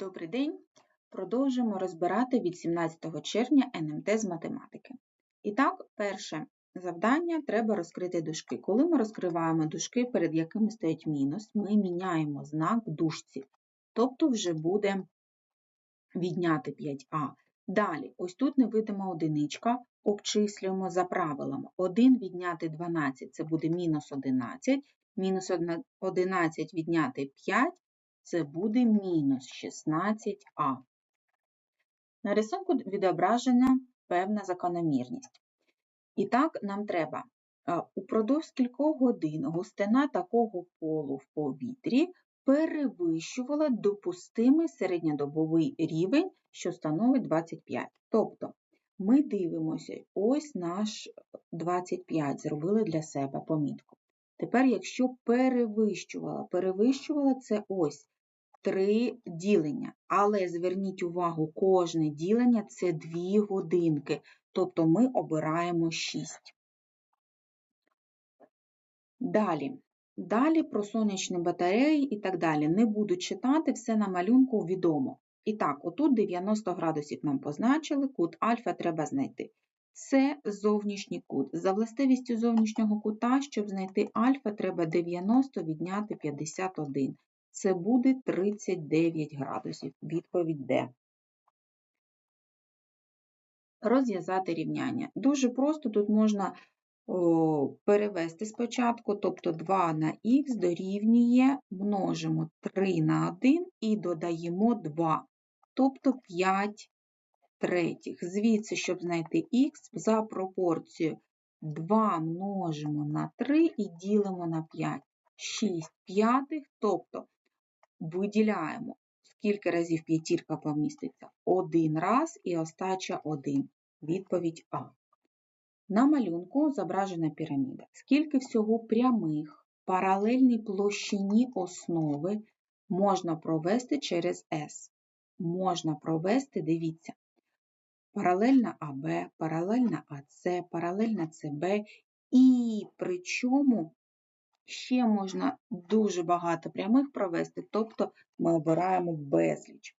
Добрий день! Продовжуємо розбирати від 17 червня НМТ з математики. І так, перше завдання треба розкрити дужки. Коли ми розкриваємо дужки, перед якими стоять мінус, ми міняємо знак дужці. Тобто вже буде відняти 5а. Далі, ось тут невидима одиничка, обчислюємо за правилами. 1 відняти 12 це буде мінус 11, мінус 11 відняти 5 це буде мінус 16а. На рисунку відображена певна закономірність. І так, нам треба упродовж кількох годин густина такого полу в повітрі перевищувала допустимий середньодобовий рівень, що становить 25. Тобто, ми дивимося, ось наш 25 зробили для себе помітку. Тепер, якщо перевищувала, перевищувала це ось три ділення. Але зверніть увагу, кожне ділення це 2 годинки, тобто ми обираємо 6. Далі. Далі про сонячні батареї і так далі. Не буду читати, все на малюнку відомо. І так, отут 90 градусів нам позначили, кут альфа треба знайти. Це зовнішній кут. За властивістю зовнішнього кута, щоб знайти альфа, треба 90 відняти 51. Це буде 39 градусів. Відповідь Д. Розв'язати рівняння. Дуже просто тут можна о, перевести спочатку, тобто 2 на х дорівнює, множимо 3 на 1 і додаємо 2, тобто 5 третіх. Звідси, щоб знайти х, за пропорцією 2 множимо на 3 і ділимо на 5. 6 п'ятих, тобто виділяємо, скільки разів п'ятірка поміститься. Один раз і остача один. Відповідь А. На малюнку зображена піраміда. Скільки всього прямих паралельній площині основи можна провести через S? Можна провести, дивіться, паралельна АБ, паралельна АС, паралельна СБ, і причому Ще можна дуже багато прямих провести, тобто ми обираємо безліч.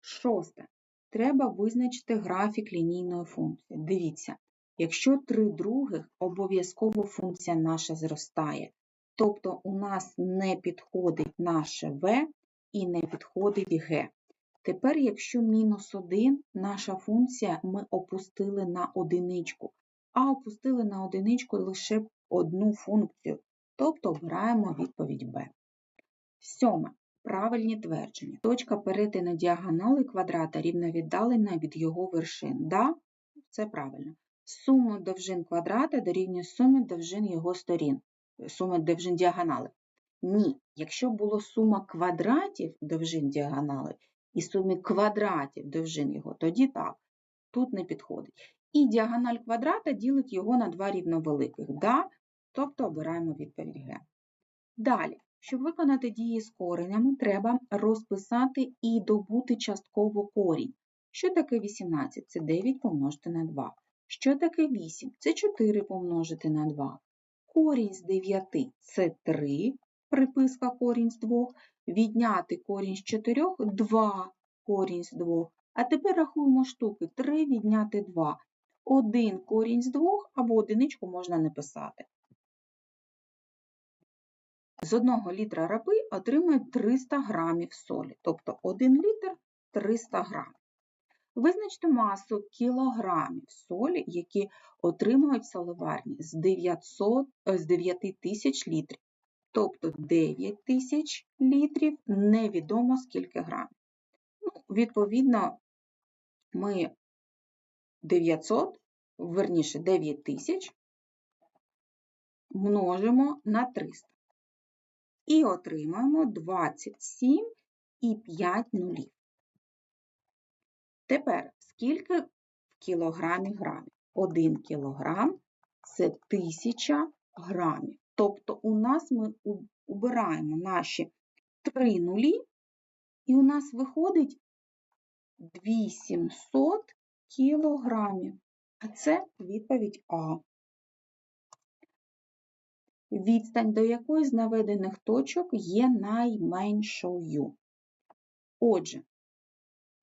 Шосте. Треба визначити графік лінійної функції. Дивіться, якщо 3 других, обов'язково функція наша зростає. Тобто у нас не підходить наше v і не підходить g. Тепер, якщо мінус 1, наша функція ми опустили на одиничку, а опустили на одиничку лише одну функцію тобто обираємо відповідь Б. Сьоме. Правильні твердження. Точка перетину діагонали квадрата рівновіддалена від його вершин. Да, це правильно. Сума довжин квадрата дорівнює сумі довжин його сторін, суми довжин діагонали. Ні, якщо було сума квадратів довжин діагонали і сумі квадратів довжин його, тоді так, тут не підходить. І діагональ квадрата ділить його на два рівновеликих. Да, тобто обираємо відповідь Г. Далі, щоб виконати дії з коренями, треба розписати і добути частково корінь. Що таке 18? Це 9 помножити на 2. Що таке 8? Це 4 помножити на 2. Корінь з 9 це 3, приписка корінь з 2. Відняти корінь з 4 2 корінь з 2. А тепер рахуємо штуки 3 відняти 2. 1 корінь з 2 або одиничку можна не писати з 1 літра рапи отримує 300 грамів солі, тобто 1 літр 300 грамів. Визначте масу кілограмів солі, які отримують соливарні з 900, е, з 9 тисяч літрів. Тобто 9 тисяч літрів невідомо скільки грамів. Ну, Відповідно, ми 900, верніше 9 тисяч множимо на 300 і отримаємо 27 і 5 нулів. Тепер, скільки в кілограмі грамів? 1 кілограм це 1000 грамів. Тобто у нас ми убираємо наші 3 нулі, і у нас виходить 2700 кілограмів. А це відповідь А відстань до якої з наведених точок є найменшою. Отже,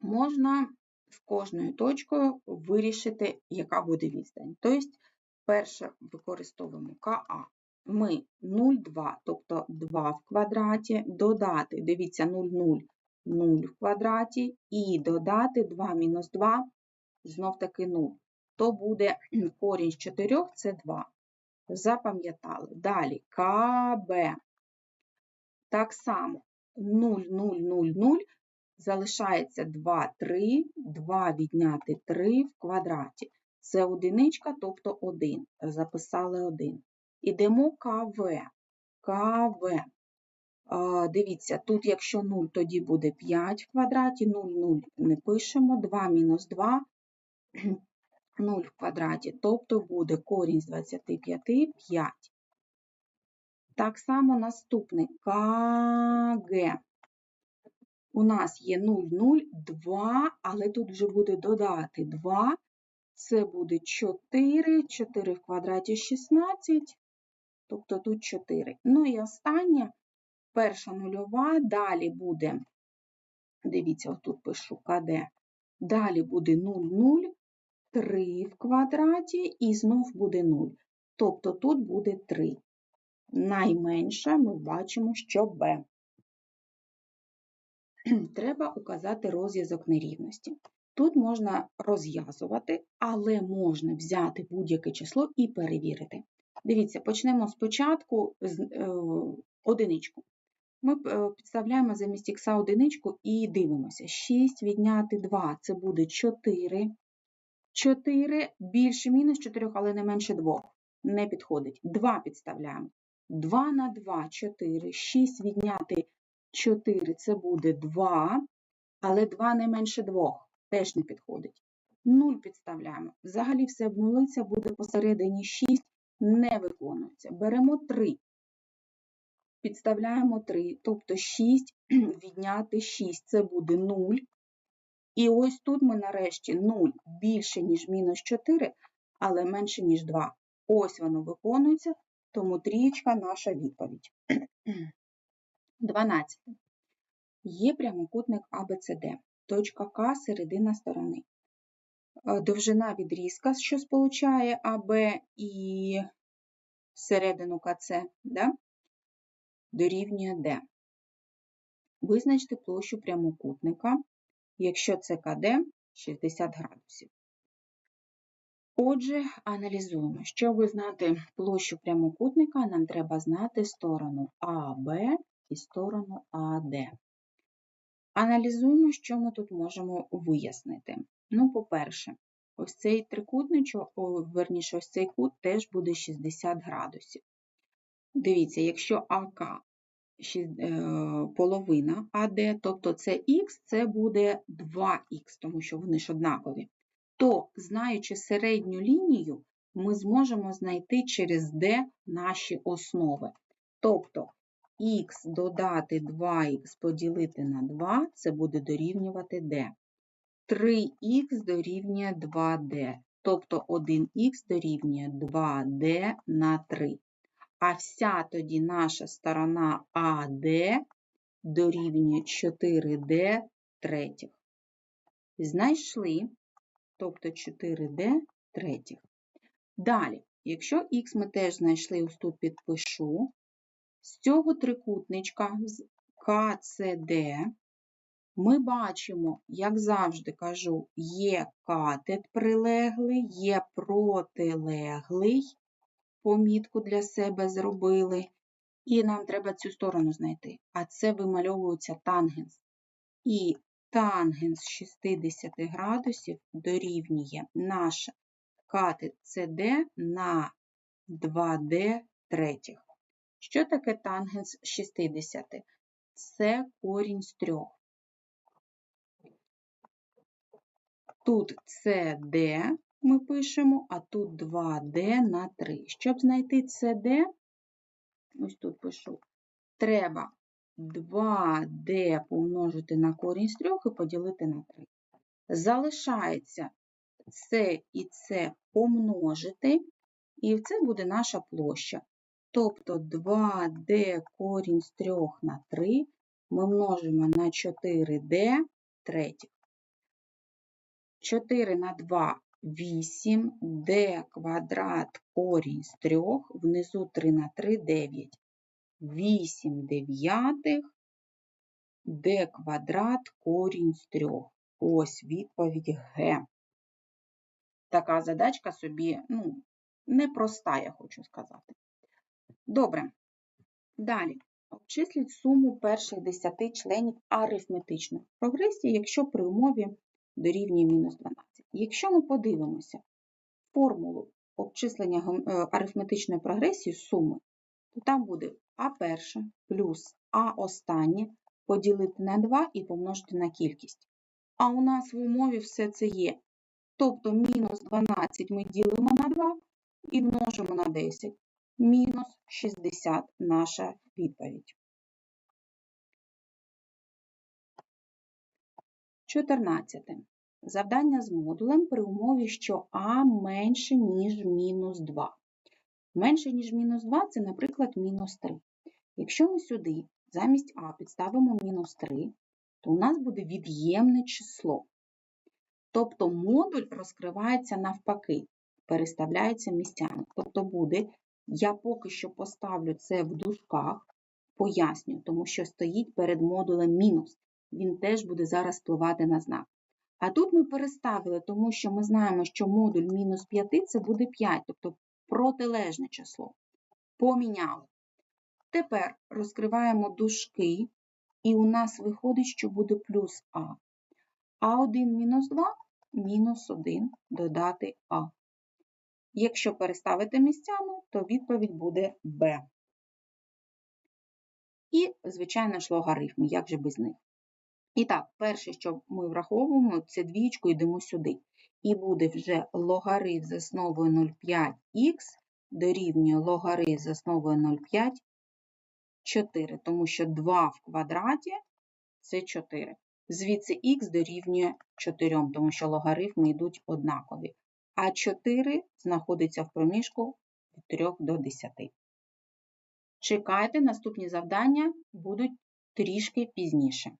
можна з кожною точкою вирішити, яка буде відстань. Тобто, перше використовуємо КА. Ми 0,2, тобто 2 в квадраті, додати, дивіться, 0,0, 0 в квадраті, і додати 2 мінус 2, знов таки 0. То буде корінь з 4 це 2. Запам'ятали. Далі КБ. Так само 0, 0, 0, 0 залишається 2, 3, 2 відняти 3 в квадраті. Це одиничка, тобто 1. Записали 1. Ідемо КВ. КВ. Дивіться, тут, якщо 0, тоді буде 5 в квадраті, 0, 0 не пишемо, 2 мінус 2, 0 в квадраті, тобто буде корінь з 25 5. Так само наступний КГ. У нас є 0, 0, 2, але тут вже буде додати 2. Це буде 4, 4 в квадраті 16, тобто тут 4. Ну і останнє, перша нульова, далі буде, дивіться, отут пишу КД, далі буде 0, 0, 3 в квадраті і знов буде 0. Тобто тут буде 3. Найменше ми бачимо, що b. Треба указати розв'язок нерівності. Тут можна розв'язувати, але можна взяти будь-яке число і перевірити. Дивіться, почнемо спочатку з е, одиничку. Ми е, підставляємо замість х одиничку і дивимося. 6 відняти 2 це буде 4. 4 більше мінус 4, але не менше 2. Не підходить. 2 підставляємо. 2 на 2 4, 6 відняти 4 це буде 2, але 2 не менше 2, теж не підходить. 0 підставляємо. Взагалі все обнулиться, буде посередині 6, не виконується. Беремо 3. Підставляємо 3, тобто 6 відняти 6 це буде 0. І ось тут ми нарешті 0 більше, ніж мінус 4, але менше, ніж 2. Ось воно виконується, тому трієчка наша відповідь. 12. Є прямокутник ABCD. Точка К середина сторони. Е, довжина відрізка, що сполучає АБ і середину КЦ, да? дорівнює D. Визначте площу прямокутника, якщо це КД 60 градусів. Отже, аналізуємо. Щоб знати площу прямокутника, нам треба знати сторону АБ і сторону АД. Аналізуємо, що ми тут можемо вияснити. Ну, по-перше, ось цей трикутничок, верніше, ось цей кут теж буде 60 градусів. Дивіться, якщо АК е, половина АД, тобто це Х, це буде 2х, тому що вони ж однакові то, знаючи середню лінію, ми зможемо знайти через D наші основи. Тобто х додати 2х поділити на 2 це буде дорівнювати d. 3х дорівнює 2d, тобто 1х дорівнює 2d на 3. А вся тоді наша сторона АД дорівнює 4d третіх. Знайшли тобто 4D третіх. Далі, якщо х ми теж знайшли, ось тут підпишу, з цього трикутничка з КЦД ми бачимо, як завжди кажу, є катет прилеглий, є протилеглий, помітку для себе зробили, і нам треба цю сторону знайти. А це вимальовується тангенс. І тангенс 60 градусів дорівнює наш катет CD на 2D третіх. Що таке тангенс 60? Це корінь з трьох. Тут CD ми пишемо, а тут 2D на 3. Щоб знайти CD, ось тут пишу, треба 2D помножити на корінь з 3 і поділити на 3. Залишається це і це помножити, і це буде наша площа. Тобто 2D корінь з 3 на 3 ми множимо на 4d третіх. 4 на 2 8, d квадрат корінь з 3, внизу 3 на 3 9. 8 дев'ятих, d квадрат корінь з 3. Ось відповідь Г. Така задачка собі, ну, непроста, я хочу сказати. Добре. Далі. Обчисліть суму перших 10 членів арифметичної прогресії, якщо при умові дорівнює мінус 12. Якщо ми подивимося формулу обчислення е, арифметичної прогресії суми, то там буде А перше плюс А останнє поділити на 2 і помножити на кількість. А у нас в умові все це є. Тобто мінус 12 ми ділимо на 2 і множимо на 10. Мінус 60 наша відповідь. 14. Завдання з модулем при умові, що А менше, ніж мінус 2. Менше, ніж мінус 2 це, наприклад, мінус 3. Якщо ми сюди замість А підставимо мінус 3, то у нас буде від'ємне число. Тобто модуль розкривається навпаки, переставляється місцями. Тобто буде, я поки що поставлю це в дужках, поясню, тому що стоїть перед модулем мінус. Він теж буде зараз впливати на знак. А тут ми переставили, тому що ми знаємо, що модуль мінус 5 це буде 5, тобто протилежне число. Поміняли. Тепер розкриваємо дужки, і у нас виходить, що буде плюс А. А1 мінус 2 мінус 1 додати А. Якщо переставити місцями, то відповідь буде Б. І, звичайно ж, логарифми, як же без них. І так, перше, що ми враховуємо, це двічку йдемо сюди. І буде вже логарифм з основою 0,5х дорівнює логарифм з основою 0,5 4, тому що 2 в квадраті це 4. Звідси х дорівнює 4, тому що логарифми йдуть однакові. А 4 знаходиться в проміжку від 3 до 10. Чекайте, наступні завдання будуть трішки пізніше.